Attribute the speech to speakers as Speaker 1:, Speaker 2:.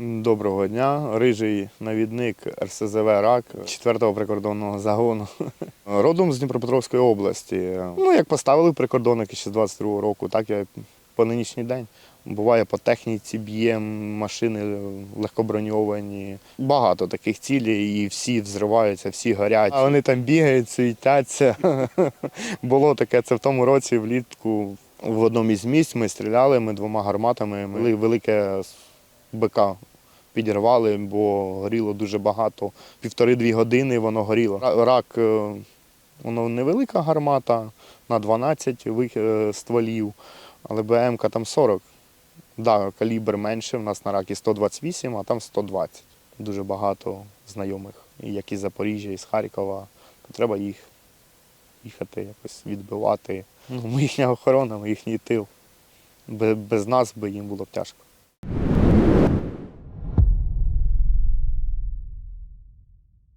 Speaker 1: Доброго дня, рижий навідник РСЗВ РАК 4-го прикордонного загону. Родом з Дніпропетровської області. Ну, як поставили прикордонники ще з 22-го року, так я по нинішній день. Буває по техніці б'є машини легкоброньовані. Багато таких цілей, і всі взриваються, всі горять. А вони там бігають, суетяться. Було таке, це в тому році влітку. В одному із місць ми стріляли, ми двома гарматами, ми велике БК підірвали, бо горіло дуже багато. Півтори-дві години воно горіло. Рак, е, воно невелика гармата на 12 е, стволів, але БМК там 40. Да, калібр менше, в нас на ракі 128, а там 120. Дуже багато знайомих, як із Запоріжжя, із Харкова. Треба їх їхати якось відбивати. Ну, ми їхня охорона, ми їхній тил. Без нас би їм було б тяжко.